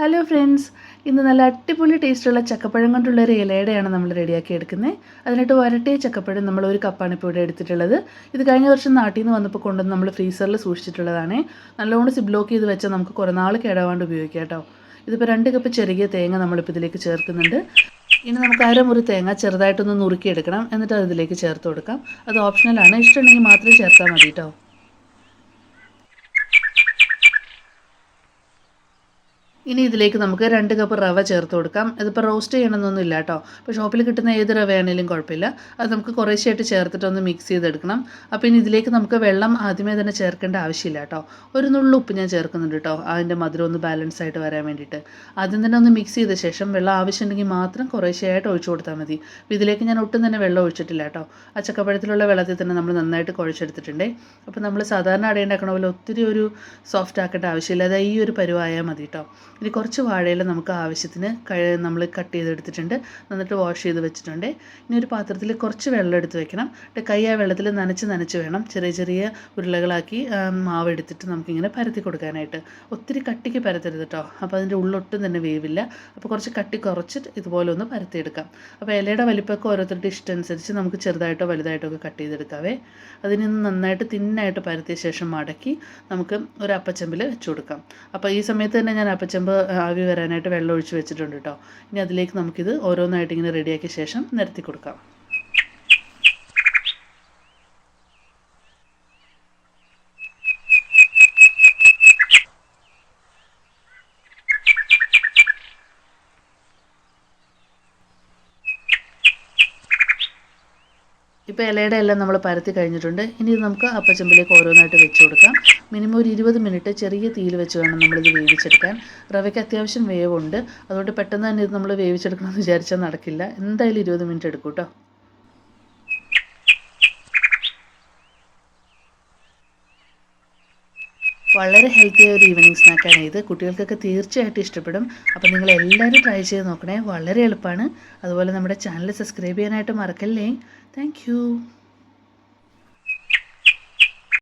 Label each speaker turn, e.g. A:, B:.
A: Hello friends ഇന്ന് നല്ല അടിപൊളി ടേസ്റ്റുള്ള ചക്കപ്പഴം കൊണ്ടുള്ള ഒരു ഇലയുടെയാണ് നമ്മൾ റെഡിയാക്കി എടുക്കുന്നത്. അതിനായിട്ട് വരട്ടിയ ചക്കപ്പഴം നമ്മൾ ഒരു കപ്പാണ് ഇപ്പോൾ ഇവിടെ എടുത്തിട്ടുള്ളത്. ഇത് കഴിഞ്ഞ വർഷം നാട്ടിൽ നിന്ന് വന്നപ്പോൾ കൊണ്ടുവന്ന് നമ്മൾ ഫ്രീസറിൽ സൂക്ഷിച്ചിട്ടുള്ളതാണ്. നല്ലോണം സിബ്ലോക്ക് ചെയ്ത് വെച്ചാൽ നമുക്ക് കുറേ നാൾ കേടാവാണ്ട് ഉപയോഗിക്കാം കേട്ടോ. ഇതിപ്പോൾ രണ്ട് കപ്പ് ചെറിയ തേങ്ങ നമ്മളിപ്പോൾ ഇതിലേക്ക് ചേർക്കുന്നുണ്ട്. ഇനി നമുക്ക് അരമുറി തേങ്ങ ചെറുതായിട്ടൊന്ന് നുറുക്കിയെടുക്കണം. എന്നിട്ട് അതിലേക്ക് ചേർത്ത് കൊടുക്കാം. അത് ഓപ്ഷണലാണ്. ഇഷ്ടമുണ്ടെങ്കിൽ മാത്രമേ ചേർത്താൽ മതി കേട്ടോ. ഇനി ഇതിലേക്ക് നമുക്ക് രണ്ട് കപ്പ് റവ ചേർത്ത് കൊടുക്കാം. ഇതിപ്പോൾ റോസ്റ്റ് ചെയ്യണമെന്നൊന്നും ഇല്ല കേട്ടോ അപ്പോൾ ഷോപ്പിൽ കിട്ടുന്ന ഏത് റവയാണെങ്കിലും കുഴപ്പമില്ല. അത് നമുക്ക് കുറേശ്ശായിട്ട് ചേർത്തിട്ടൊന്ന് മിക്സ് ചെയ്തെടുക്കണം. അപ്പോൾ ഇനി ഇതിലേക്ക് നമുക്ക് വെള്ളം ആദ്യമേ തന്നെ ചേർക്കേണ്ട ആവശ്യമില്ല കേട്ടോ ഒരു നുള്ളു ഉപ്പ് ഞാൻ ചേർക്കുന്നുണ്ട് കേട്ടോ അതിന്റെ മധുരം ഒന്ന് ബാലൻസ് ആയിട്ട് വരാൻ വേണ്ടിയിട്ട്. ആദ്യം തന്നെ ഒന്ന് മിക്സ് ചെയ്ത ശേഷം വെള്ളം ആവശ്യമുണ്ടെങ്കിൽ മാത്രം കുറേശ്ശെയായിട്ട് ഒഴിച്ചു കൊടുത്താൽ മതി. അപ്പോൾ ഇതിലേക്ക് ഞാൻ ഒട്ടും തന്നെ വെള്ളം ഒഴിച്ചിട്ടില്ല കേട്ടോ ആ ചക്കപ്പഴത്തിലുള്ള വെള്ളത്തിൽ തന്നെ നമ്മൾ നന്നായിട്ട് കുഴച്ചെടുത്തിട്ടുണ്ട്. അപ്പോൾ നമ്മൾ സാധാരണ അടയുണ്ടാക്കണ പോലെ ഒത്തിരി ഒരു സോഫ്റ്റ് ആക്കേണ്ട ആവശ്യമില്ല. അതായത് ഈ ഒരു പരുവായാൽ മതി കേട്ടോ ഇനി കുറച്ച് വാഴയില നമുക്ക് ആവശ്യത്തിന് നമ്മൾ കട്ട് ചെയ്തെടുത്തിട്ടുണ്ട്. എന്നിട്ട് വാഷ് ചെയ്ത് വെച്ചിട്ടുണ്ട്. ഇനി ഒരു പാത്രത്തിൽ കുറച്ച് വെള്ളം എടുത്ത് വെക്കണം. എന്നിട്ട് കൈ ആ വെള്ളത്തിൽ നനച്ച് നനച്ച് വേണം. ചെറിയ ചെറിയ ഉരുളകളാക്കി മാവ് എടുത്തിട്ട് നമുക്കിങ്ങനെ പരത്തി കൊടുക്കാനായിട്ട്. ഒത്തിരി കട്ടിക്ക് പരത്തരുത് കേട്ടോ അപ്പോൾ അതിന്റെ ഉള്ളൊട്ടും തന്നെ വേവില്ല. അപ്പോൾ കുറച്ച് കട്ടി കുറച്ചിട്ട് ഇതുപോലെ ഒന്ന് പരത്തിയെടുക്കാം. അപ്പോൾ ഇലയുടെ വലിപ്പമൊക്കെ ഓരോരുത്തരുടെ ഇഷ്ടം അനുസരിച്ച് നമുക്ക് ചെറുതായിട്ടോ വലുതായിട്ടോ ഒക്കെ കട്ട് ചെയ്തെടുക്കാവേ. അതിൽ നിന്ന് നന്നായിട്ട് തിന്നായിട്ട് പരത്തിയ ശേഷം മടക്കി നമുക്ക് ഒരു അപ്പച്ചമ്പിൽ വെച്ച് കൊടുക്കാം. അപ്പോൾ ഈ സമയത്ത് തന്നെ ഞാൻ അപ്പച്ചമ്പ് ആവി വരാനായിട്ട് വെള്ളം ഒഴിച്ച് വെച്ചിട്ടുണ്ട് കേട്ടോ ഇനി അതിലേക്ക് നമുക്കിത് ഓരോന്നായിട്ട് ഇങ്ങനെ റെഡിയാക്കിയ ശേഷം നിരത്തി കൊടുക്കാം. ഇപ്പോൾ ഇലയുടെ എല്ലാം നമ്മൾ പരത്തി കഴിഞ്ഞിട്ടുണ്ട്. ഇനി ഇത് നമുക്ക് അപ്പച്ചമ്പിലേക്ക് ഓരോന്നായിട്ട് വെച്ച് കൊടുക്കാം. മിനിമം ഒരു ഇരുപത് മിനിറ്റ് ചെറിയ തീയിൽ വെച്ച് വേണം നമ്മളിത് വേവിച്ചെടുക്കാൻ. റവയ്ക്ക് അത്യാവശ്യം വേവുണ്ട്. അതുകൊണ്ട് പെട്ടെന്ന് തന്നെ ഇത് നമ്മൾ വേവിച്ചെടുക്കണമെന്ന് വിചാരിച്ചാൽ നടക്കില്ല. എന്തായാലും ഇരുപത് മിനിറ്റ് എടുക്കും കേട്ടോ വളരെ ഹെൽത്തിയായ ഒരു ഈവനിങ് സ്നാക്കാണ് ഇത്. കുട്ടികൾക്കൊക്കെ തീർച്ചയായിട്ടും ഇഷ്ടപ്പെടും. അപ്പോൾ നിങ്ങൾ എല്ലാവരും ട്രൈ ചെയ്ത് നോക്കണേ. വളരെ എളുപ്പമാണ് അതുപോലെ നമ്മുടെ ചാനൽ സബ്സ്ക്രൈബ് ചെയ്യാനായിട്ട് മറക്കല്ലേ. താങ്ക്